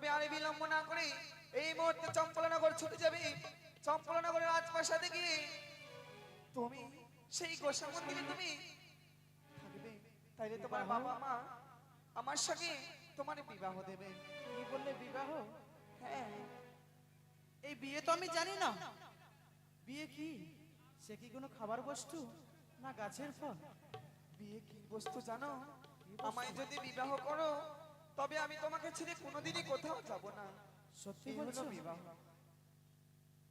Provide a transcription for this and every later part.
তবে আর বিলম্ব না করে এই মুহূর্তে চম্পলনগর ছুটে যাবে। চম্পলনগরের রাজপ্রাসাদে গিয়ে তুমি সেই গোসা মন্দিরে তুমি থাকবে। তাইলে তোমার বাবা মা আমার সঙ্গে তোমার বিবাহ দেবে। কি বললে বিবাহ? হ্যাঁ। এই বিয়ে তো আমি জানি না। বিয়ে কি? সে কি কোনো খাবার বস্তু না গাছের ফল? বিয়ে কি বস্তু জানো? আমায় যদি বিবাহ করো তবে আমি তোমাকে ছেড়ে কোনোদিনই কোথাও যাব না। সত্যি হলো বলছো? বিবাহ।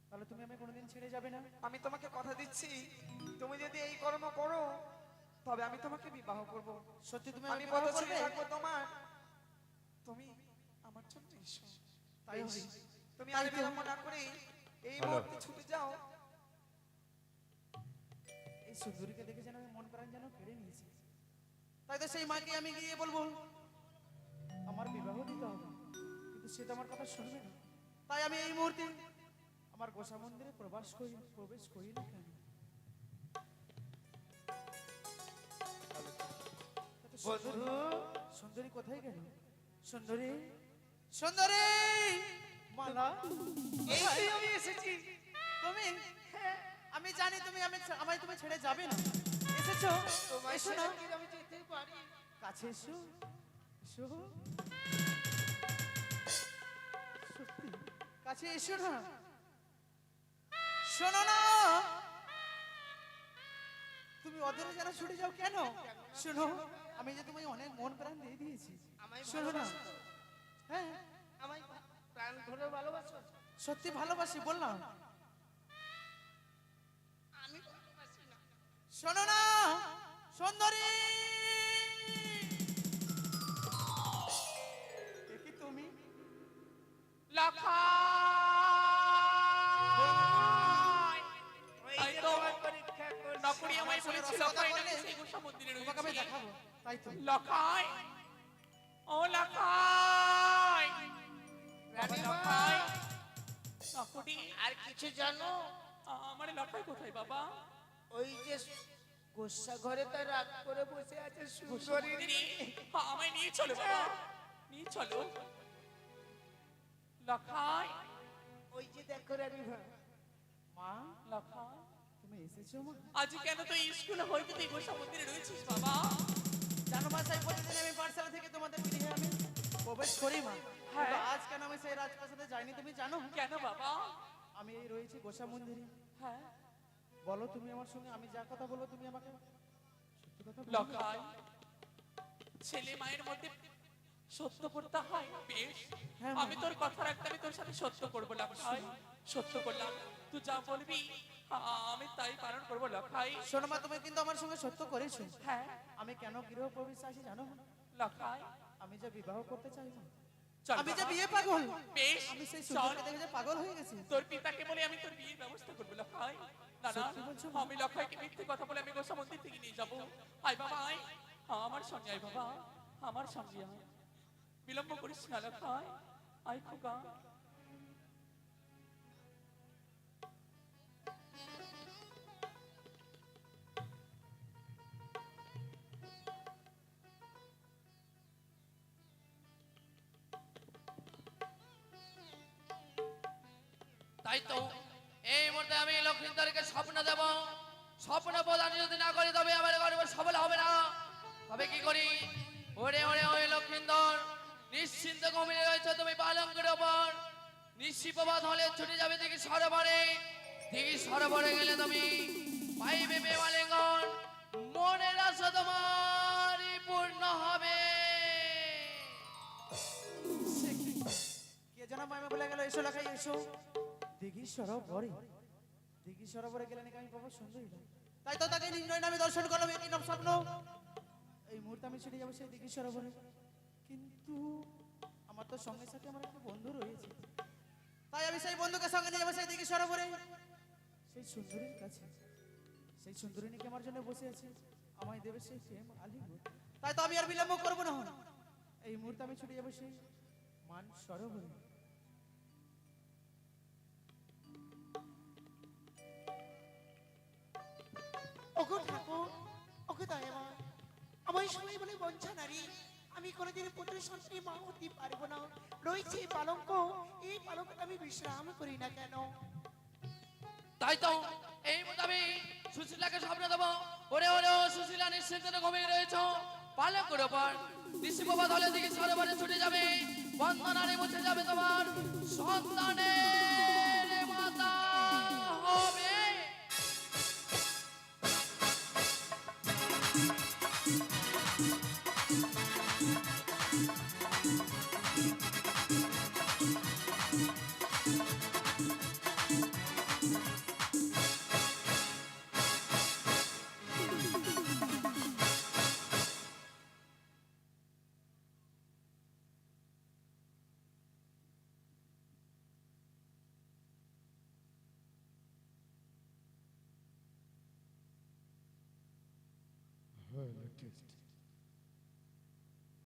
তাহলে তুমি আমি কোনোদিন ছেড়ে যাবে না? আমি তোমাকে কথা দিচ্ছি তুমি যদি এই কর্ম করো তবে আমি তোমাকে বিবাহ করব। সত্যি তুমি আমি বিবাহ ছেড়ে থাকব তোমার। তুমি আমার জন্য এসো। তাই হবে। তুমি আর বিলম্ব না করে এই মুহূর্তে ছুটে যাও। এই সুন্দরীকে দেখে যেন আমি মন প্রাণ যেন কেড়ে নিয়েছি। তাই তো সেই মাকে আমি গিয়ে বলব সে তো আমার কথা শুনবে না। তাই আমি এই মুহূর্তে আমার গোসা মন্দিরে প্রবেশ করি প্রবেশ করি না কেন? সুন্দরী কোথায় গেল? সুন্দরী সুন্দরী! মালা? এই আমি এসেছি। তুমি? আমি জানি তুমি আমি আমায় তুমি ছেড়ে যাবে না। এসেছ? এসো না। আমি যেতে পারি? কাছে এসো। এসো। কাছে এসো না। শোনো না। তুমি যেন ছুটে যাও কেন? শোনো আমি যে তোমায় অনেক মন প্রাণ দিয়ে দিয়েছি। শোনো না? হ্যাঁ। আমায় প্রাণ ধরে ভালোবাসো? সত্যি ভালোবাসি বললাম। আমি শোনো না সুন্দরী। বলেছিল আমি দেখাবো তাই তো। ও লখাই। বাবা। লখাই। আর কিছু জানো? আমার লখাই কোথায় বাবা? ওই যে গোসা ঘরে তো রাগ করে বসে আছে সুন্দরী। আমায় নিয়ে চলো বাবা। নিয়ে চলো। লখাই। ওই যে দেখো রানী মা। লখাই। এসেছ মা আজ কেন তুই স্কুলে হইতে তুই গোসা মন্দিরে রয়েছিস বাবা। জানো মা সেই প্রতিদিন আমি পাঠশালা থেকে তোমাদের গৃহে আমি প্রবেশ করি মা। হ্যাঁ। আজ কেন আমি সেই রাজপ্রাসাদে যাইনি তুমি জানো? কেন বাবা? আমি এই রয়েছি গোসা মন্দিরে। হ্যাঁ। বলো তুমি আমার সঙ্গে আমি যা কথা বলব তুমি আমাকে সত্যি কথা? লখাই ছেলে মায়ের মধ্যে সত্য করতে হয় বেশ। হ্যাঁ, আমি তোর কথা রাখতে আমি তোর সাথে সত্য করব লখাই সত্য করলাম। তুই যা বলবি আমি তাই পালন করব লখাই শোনো মা তুমি কিন্তু আমার সঙ্গে সত্য করেছ। হ্যাঁ। আমি কেন গৃহ প্রবেশ আসি জানো? লখাই। আমি যে বিবাহ করতে চাই না। আমি যে বিয়ে পাগল। বেশ আমি সেই চল। দেখে যে পাগল হয়ে গেছি। তোর পিতাকে বলে আমি তোর বিয়ের ব্যবস্থা করব লখাই। না না? আমি লখাইকে মিথ্যে কথা বলে আমি গোসা মন্দির থেকে নিয়ে যাব। আয় বাবা আয়। আমার সঙ্গে আয় বাবা। আমার সঙ্গে আয়। বিলম্ব করিস না লখাই। আয় খোকা। তাই তো, এই মুহূর্তে আমি লক্ষ্মীন্দরকে স্বপ্ন দেব। স্বপ্ন প্রদান যদি না করি, তবে আমার গর্ব সফল হবে না। তবে কি করি? ওরে ওরে ওরে লক্ষ্মীন্দর, নিশ্চিন্ত ঘুমিয়ে রয়েছে তুমি পালঙ্কের ওপর। নিশিপ্রভাত হলে ছুটে যাবে দেখি সরোবরে। দেখি সরোবরে গেলে তুমি পাইবে বেমালিঙ্গন মনের আশা তোমারই পূর্ণ হবে। কে? যেন মামা বলে গেল, এসো লেখাই এসো। দিঘি সরোবরে দিঘি সরোবরে গেলে নাকি আমি পাবো সুন্দরী। তাই তো তাকে নির্ণয় আমি দর্শন করলাম একই নাম স্বপ্ন। এই মুহূর্তে আমি ছুটে যাব সেই দিঘি সরোবরে কিন্তু আমার তো সঙ্গে সাথে আমার একটা বন্ধু রয়েছে। তাই আমি সেই বন্ধুকে সঙ্গে নিয়ে যাব সেই দিঘি সরোবরে সেই সুন্দরীর কাছে। সেই সুন্দরী নাকি আমার জন্য বসে আছে। আমায় দেবে সেই প্রেম আলিঙ্গন তাই তো আমি আর বিলম্ব করব না। এই মুহূর্তে আমি ছুটে যাব সেই মান সরোবরে আমায় সবাই বলে বঞ্চা নারী আমি কোনোদিন পুত্র সন্তানের মা হতে পারব না। রয়েছে এই পালঙ্ক, এই পালঙ্কটা আমি বিশ্রাম করি না কেন? তাই তো এই আমি সুশীলাকে স্বপ্ন দেবো। ওরে ওরে সুশীলা, নিশ্চিন্তে ঘুমিয়ে রয়েছ। পালকের ওপর দৃষ্টি বাবা দলে দিকে সরোবরে ছুটে যাবে। বন্দনারে মুছে যাবে তোমার সন্তানের।